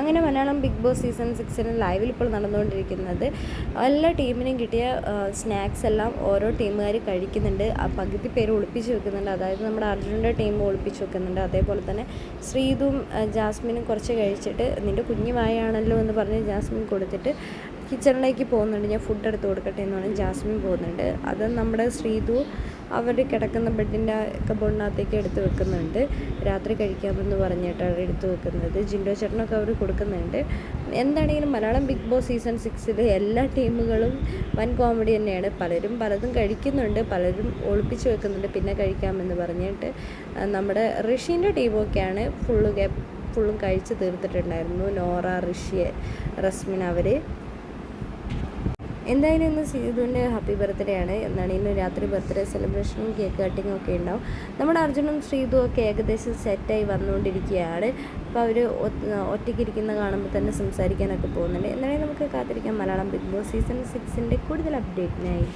അങ്ങനെ Malayalam Big Boss season സിക്സിന് ലൈവിൽ ഇപ്പോൾ നടന്നുകൊണ്ടിരിക്കുന്നത്. എല്ലാ ടീമിനും കിട്ടിയ സ്നാക്സ് എല്ലാം ഓരോ ടീമുകാർ കഴിക്കുന്നുണ്ട്. ആ പകുതി പേര് ഒളിപ്പിച്ച് വെക്കുന്നുണ്ട്. അതായത് നമ്മുടെ അർജുനന്റെ ടീം ഒളിപ്പിച്ച് വെക്കുന്നുണ്ട്. അതേപോലെ തന്നെ ശ്രീതും ജാസ്മിനും കുറച്ച് കഴിച്ചിട്ട് നിന്റെ കുഞ്ഞു വായാണല്ലോ എന്ന് പറഞ്ഞ് ജാസ്മിൻ കൊടുത്തിട്ട് കിച്ചണിലേക്ക് പോകുന്നുണ്ട്. ഞാൻ ഫുഡ് എടുത്ത് കൊടുക്കട്ടെ എന്ന് പറഞ്ഞ് ജാസ്മിൻ പോകുന്നുണ്ട്. അത് നമ്മുടെ ശ്രീതു അവർ കിടക്കുന്ന ബെഡിന്റെ കബോണിനകത്തേക്ക് എടുത്ത് വെക്കുന്നുണ്ട്. രാത്രി കഴിക്കാമെന്ന് പറഞ്ഞിട്ടാണ് എടുത്ത് വെക്കുന്നത്. ജിൻഡോ ചേട്ടനൊക്കെ അവർ കൊടുക്കുന്നുണ്ട്. എന്താണെങ്കിലും മലയാളം ബിഗ് ബോസ് സീസൺ സിക്സിൽ എല്ലാ ടീമുകളും വൻ കോമഡി തന്നെയാണ്. പലരും പലതും കഴിക്കുന്നുണ്ട്. പലരും ഒളിപ്പിച്ച് വെക്കുന്നുണ്ട്. പിന്നെ കഴിക്കാമെന്ന് പറഞ്ഞിട്ട് നമ്മുടെ ഋഷീന്റെ ടീമൊക്കെയാണ് ഫുള്ള് ഫുള്ളും കഴിച്ച് തീർത്തിട്ടുണ്ടായിരുന്നു. നോറ ഋഷി റസ്മിൻ അവർ എന്തായാലും ഇന്ന് സീതുവിന്റെ ഹാപ്പി ബർത്ത്ഡേ ആണ്. എന്നാണ് ഇന്ന് രാത്രി ബർത്ത്ഡേ സെലിബ്രേഷനും കേക്ക് കട്ടിങ്ങും ഒക്കെ ഉണ്ടാവും. നമ്മുടെ അർജുനും ശ്രീതും ഒക്കെ ഏകദേശം സെറ്റായി വന്നുകൊണ്ടിരിക്കുകയാണ്. അപ്പോൾ അവർ ഒറ്റയ്ക്കിരിക്കുന്ന കാണുമ്പോൾ തന്നെ സംസാരിക്കാനൊക്കെ പോകുന്നുണ്ട്. എന്നാലും നമുക്ക് കാത്തിരിക്കാം. മലയാളം ബിഗ് ബോസ് സീസൺ സിക്സിന്റെ കൂടുതൽ അപ്ഡേറ്റിനായി